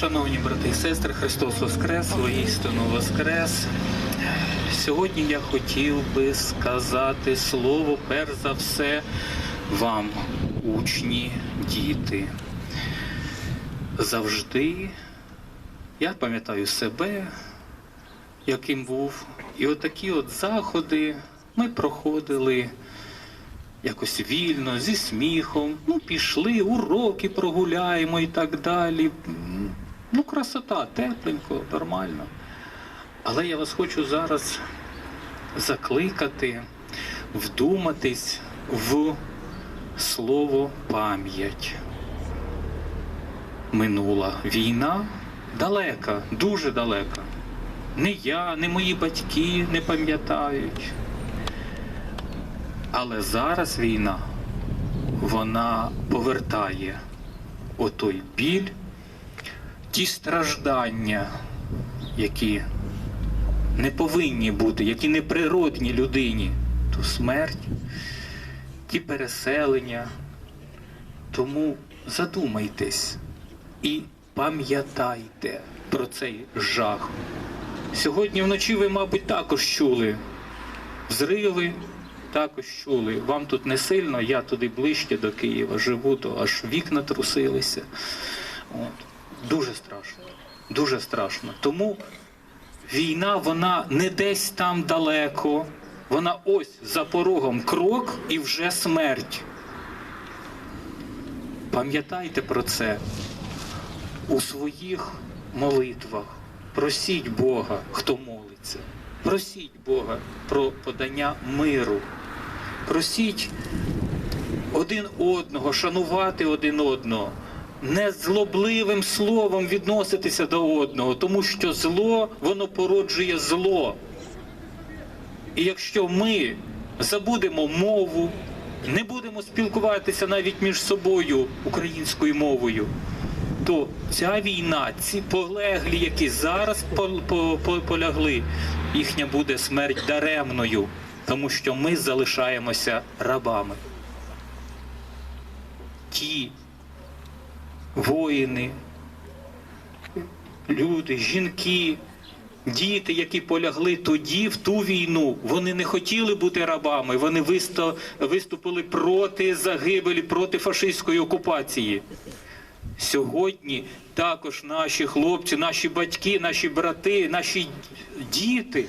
Шановні брати і сестри, Христос Воскрес, воістину Воскрес. Сьогодні я хотів би сказати слово, перш за все, вам, учні, діти. Завжди я пам'ятаю себе, яким був. І отакі от заходи ми проходили якось вільно, зі сміхом. Ну, пішли, уроки прогуляємо і так далі. Ну, красота, тепленько, нормально. Але я вас хочу зараз закликати, вдуматись в слово пам'ять. Минула війна далека, дуже далека. Не я, не мої батьки не пам'ятають. Але зараз війна, вона повертає отой біль, ті страждання, які не повинні бути, які не природні людині, ту смерть, ті переселення. Тому задумайтесь і пам'ятайте про цей жах. Сьогодні вночі ви, мабуть, також чули взриви, також чули. Вам тут не сильно, я туди ближче до Києва живу, то аж вікна трусилися. От. Дуже страшно. Дуже страшно. Тому війна, вона не десь там далеко. Вона ось за порогом крок і вже смерть. Пам'ятайте про це у своїх молитвах. Просіть Бога, хто молиться. Просіть Бога про подання миру. Просіть один одного, шанувати один одного, не злобливим словом відноситися до одного, тому що зло воно породжує зло. І якщо ми забудемо мову, не будемо спілкуватися навіть між собою українською мовою, то ця війна, ці полеглі, які зараз пол- по- по- полягли, їхня буде смерть даремною, тому що ми залишаємося рабами. Ті воїни, люди, жінки, діти, які полягли тоді в ту війну, вони не хотіли бути рабами, вони виступили проти загибелі, проти фашистської окупації. Сьогодні також наші хлопці, наші батьки, наші брати, наші діти,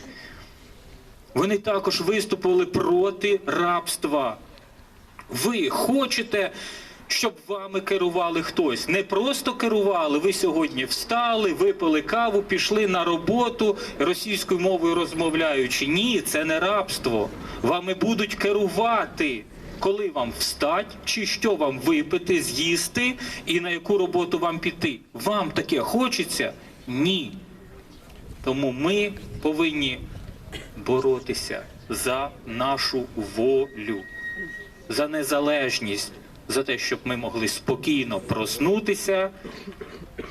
вони також виступили проти рабства. Ви хочете, щоб вами керували хтось. Не просто керували, ви сьогодні встали, випили каву, пішли на роботу російською мовою розмовляючи. Ні, це не рабство. Вами будуть керувати. Коли вам встать, чи що вам випити, з'їсти, і на яку роботу вам піти? Вам таке хочеться? Ні. Тому ми повинні боротися за нашу волю, за незалежність, за те, щоб ми могли спокійно проснутися,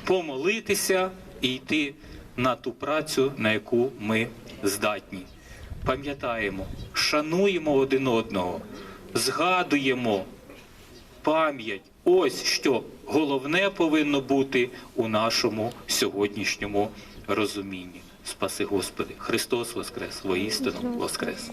помолитися і йти на ту працю, на яку ми здатні. Пам'ятаємо, шануємо один одного, згадуємо пам'ять. Ось що головне повинно бути у нашому сьогоднішньому розумінні. Спаси Господи, Христос Воскрес, воістину Воскрес.